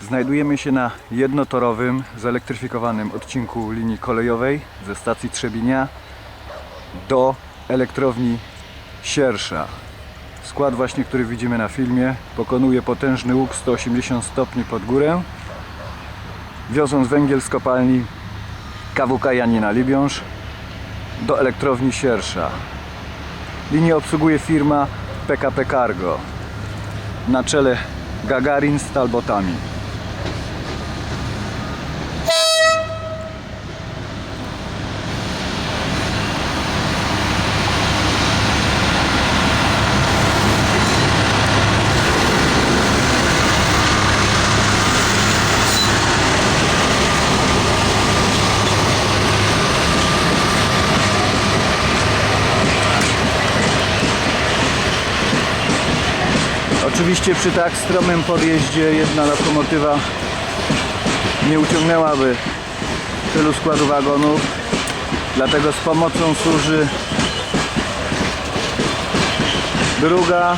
Znajdujemy się na jednotorowym, zelektryfikowanym odcinku linii kolejowej ze stacji Trzebinia do elektrowni Siersza. Skład właśnie, który widzimy na filmie, pokonuje potężny łuk 180 stopni pod górę, wioząc węgiel z kopalni KWK Janina Libiąż do elektrowni Siersza. Linię obsługuje firma PKP Cargo na czele Gagarin z talbotami. Oczywiście przy tak stromym podjeździe jedna lokomotywa nie uciągnęłaby tylu składu wagonów, dlatego z pomocą służy druga.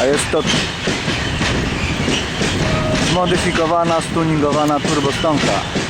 A jest to zmodyfikowana, stuningowana turbostonka